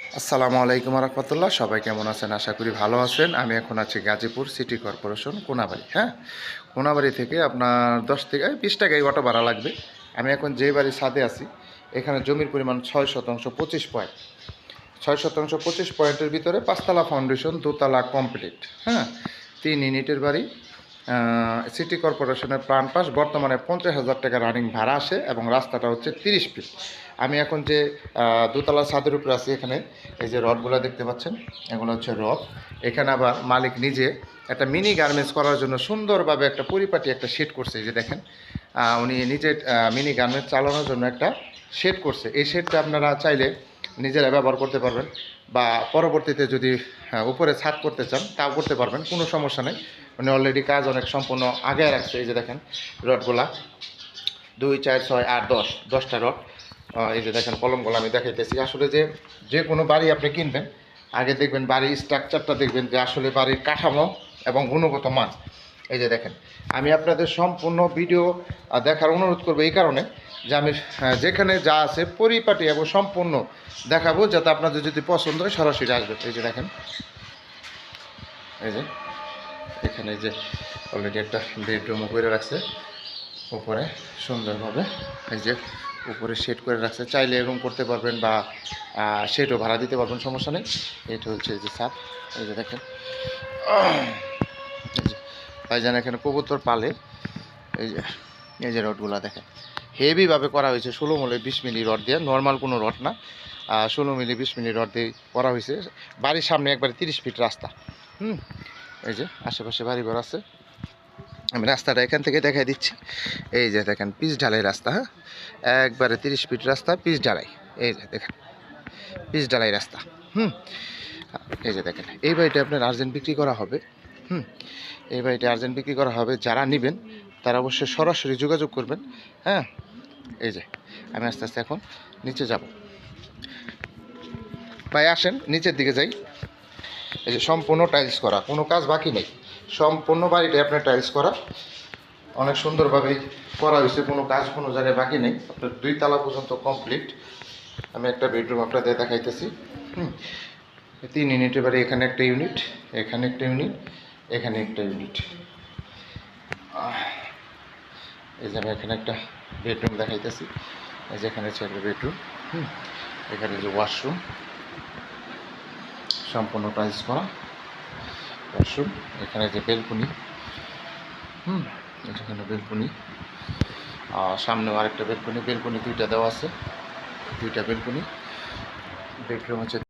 আসসালামু আলাইকুম রহমতুল্লাহ। সবাই কেমন আছেন? আশা করি ভালো আছেন। আমি এখন আছি গাজীপুর সিটি কর্পোরেশন কোনাবাড়ি হ্যাঁ? কোনাবাড়ি থেকে আপনার দশ থেকে বিশ টাকায় অটো ভাড়া লাগবে। আমি এখন যে বাড়ির ছাদে আছি, এখানে জমির পরিমাণ ছয় শতাংশ পঁচিশ পয়েন্ট। ছয় শতাংশ পঁচিশ পয়েন্টের ভিতরে পাঁচতলা ফাউন্ডেশন দোতলা কমপ্লিট হ্যাঁ? তিন ইউনিটের বাড়ি সিটি কর্পোরেশনের প্রাণ পাস, বর্তমানে পঞ্চাশ হাজার টাকা রানিং ভাড়া আসে এবং রাস্তাটা হচ্ছে তিরিশ ফিট আমি এখন যে দোতলা ছাদের উপরে আছি এখানে, এই যে রডগুলো দেখতে পাচ্ছেন, এগুলো হচ্ছে রড। এখানে আবার মালিক নিজে একটা মিনি গার্মেন্টস করার জন্য সুন্দরভাবে একটা পরিপাটি একটা শেড করছে, এই যে দেখেন। উনি নিজে মিনি গার্মেন্টস চালানোর জন্য একটা শেড করছে। এই শেডটা আপনারা চাইলে নিজেরা ব্যবহার করতে পারবেন বা পরবর্তীতে যদি উপরে ছাদ করতে চান, তাও করতে পারবেন, কোনো সমস্যা নেই। উনি অলরেডি কাজ অনেক সম্পূর্ণ আগে রাখছে, এই যে দেখেন রডগুলা। দুই, চার, ছয়, আট, দশ, দশটা রড। এই যে দেখেন কলমগুলো আমি দেখাইতেছি। আসলে যে যে কোনো বাড়ি আপনি কিনবেন, আগে দেখবেন বাড়ির স্ট্রাকচারটা দেখবেন যে আসলে বাড়ির কাঠামো এবং গুণগত মান। এই যে দেখেন, আমি আপনাদের সম্পূর্ণ ভিডিও দেখার অনুরোধ করব এই কারণে যে আমি যেখানে যা আছে পরিপাটি এবং সম্পূর্ণ দেখাবো, যাতে আপনাদের যদি পছন্দ হয় সরাসরি আসবে এই যে দেখেন, এই যে, এখানে যে অলরেডি একটা বেডরুমও করে রাখছে, উপরে সুন্দরভাবে এই যে উপরে সেট করে রাখছে। চাইলে এরকম করতে পারবেন বা সেটও ভাড়া দিতে পারবেন, সমস্যা নেই। এটা হচ্ছে এই যে সাপ এই যে দেখেন ভাইজান এখানে কবুতর পালে। এই যে এই যে রডগুলো দেখেন। হেভিভাবে করা হয়েছে, ষোলো মিলি বিশ মিলি রড দিয়ে নর্মাল কোনো রড না। ষোলো মিলি বিশ মিলি রড দিয়ে করা হয়েছে। বাড়ির সামনে একবারে তিরিশ ফিট রাস্তা। হুম? এই যে, আশেপাশে বাড়ি ঘর আছে। আমি রাস্তাটা এখান থেকে দেখাই দিচ্ছি। এই যে দেখেন, পিচ ঢালাই রাস্তা হ্যাঁ? একবারে তিরিশ ফিট রাস্তা, পিচ ঢালাই। এই যে দেখেন, পিচ ঢালাই রাস্তা। হুম? এই যে দেখেন, এই বাড়িটা আপনার আর্জেন্ট বিক্রি করা হবে। হুম, এই বাড়িটা আর্জেন্ট বিক্রি করা হবে, যারা নেবেন, তারা অবশ্যই সরাসরি যোগাযোগ করবেন। হ্যাঁ এই যে, আমি আস্তে আস্তে এখন নিচে যাব। ভাই, আসেন, নিচের দিকে যাই। এই যে, সম্পূর্ণ টাইলস করা, কোনো কাজ বাকি নেই। সম্পূর্ণ বাড়িটাই আপনার টাইলস করা। অনেক সুন্দরভাবে করা হয়েছে, কোনো কাজ, কোনো জায়গায় বাকি নেই। আপনার দুই তালা পর্যন্ত কমপ্লিট আমি একটা বেডরুম আপনাদের দেখাইতেছি। হুম, তিন ইউনিটের বাড়ি এখানে একটা ইউনিট এখানে একটা ইউনিট এখানে একটা ইউনিট এই যে আমি এখানে একটা বেডরুম দেখাইতেছি। এই যে এখানে হচ্ছে একটা বেডরুম হুম? এখানে যে ওয়াশরুম সম্পূর্ণ টাইলস করা ওয়াশরুম এখানে যে বেলকুনি হুম? এখানে বেলকুনি আর সামনেও আরেকটা বেলকুনি বেলকুনি দুইটা দেওয়া আছে। দুইটা বেলকুনি বেডরুম হচ্ছে